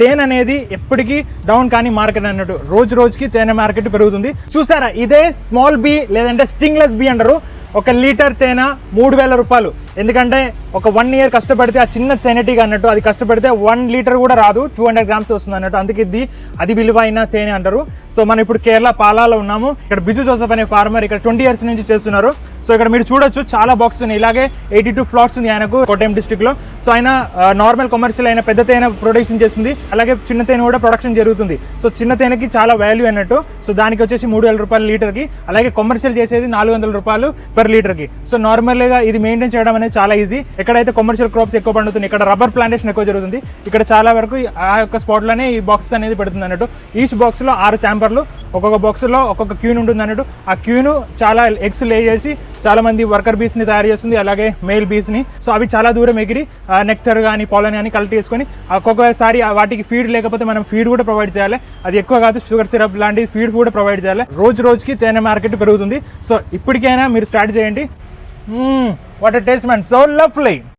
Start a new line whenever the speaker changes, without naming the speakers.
తేనె అనేది ఎప్పటికీ డౌన్ కానీ మార్కెట్ అన్నట్టు. రోజు రోజుకి తేనె మార్కెట్ పెరుగుతుంది. చూసారా ఇదే స్మాల్ బీ లేదంటే స్టింగ్లెస్ బీ అంటారు. ఒక లీటర్ తేనె మూడు వేల రూపాయలు. ఎందుకంటే ఒక వన్ ఇయర్ కష్టపడితే ఆ చిన్న తేనెటీగా అన్నట్టు అది కష్టపడితే వన్ లీటర్ కూడా రాదు. టూ హండ్రెడ్ గ్రామ్స్ వస్తుంది అన్నట్టు. అందుకే ఇది అది విలువైన తేనె అంటారు. సో మనం ఇప్పుడు కేరళ పాలాలో ఉన్నాము. ఇక్కడ బిజు జోసఫ్ అనే ఫార్మర్ ఇక్కడ ట్వంటీ ఇయర్స్ నుంచి చేస్తున్నారు. సో ఇక్కడ మీరు చూడొచ్చు చాలా బాక్స్ ఉన్నాయి. ఇలాగే ఎయిటీ టూ ఫ్లాట్స్ ఉంది ఆయనకు కోటయం డిస్టిక్లో సో ఆయన నార్మల్ కమర్షియల్ అయిన పెద్ద తేనె ప్రొడక్షన్ చేస్తుంది. అలాగే చిన్న తేనె కూడా ప్రొడక్షన్ జరుగుతుంది. సో చిన్న తేనెకి చాలా వాల్యూ అన్నట్టు. సో దానికి వచ్చేసి మూడు వేల రూపాయలు లీటర్కి. అలాగే కమర్షియల్ చేసేది నాలుగు వందల రూపాయలు పర్ లీటర్కి. సో నార్మల్గా ఇది మెయింటైన్ చేయడం అనేది చాలా ఈజీ ఎక్కడైతే కమర్షియల్ క్రాప్స్ ఎక్కువ పండుతుంది ఇక్కడ రబ్బర్ ప్లాంటేషన్ ఎక్కువ జరుగుతుంది. ఇక్కడ చాలా వరకు ఆ యొక్క స్పాట్లోనే ఈ బాక్స్ అనేది పెడుతుంది అన్నట్టు. ఈచ్ బాక్స్లో ఆరు ఛాంబర్లు ఒక్కొక్క బాక్స్లో ఒక్కొక్క క్యూన్ ఉంటుంది అన్నట్టు. ఆ క్యూను చాలా ఎగ్స్ లే చేసి చాలా మంది వర్కర్ బీస్ని తయారు చేస్తుంది అలాగే మేల్ బీస్ని సో అవి చాలా దూరం ఎగిరి నెక్టర్ కానీ పాలన్ కానీ కలెక్ట్ చేసుకొని ఒక్కొక్కసారి వాటికి ఫీడ్ లేకపోతే మనం ఫీడ్ కూడా ప్రొవైడ్ చేయాలి. అది ఎక్కువ కాదు షుగర్ సిరప్ లాంటి ఫీడ్ కూడా ప్రొవైడ్ చేయాలి. రోజు రోజుకి తేనె మార్కెట్ పెరుగుతుంది. సో ఇప్పటికైనా మీరు స్టార్ట్ చేయండి. What taste man so lovely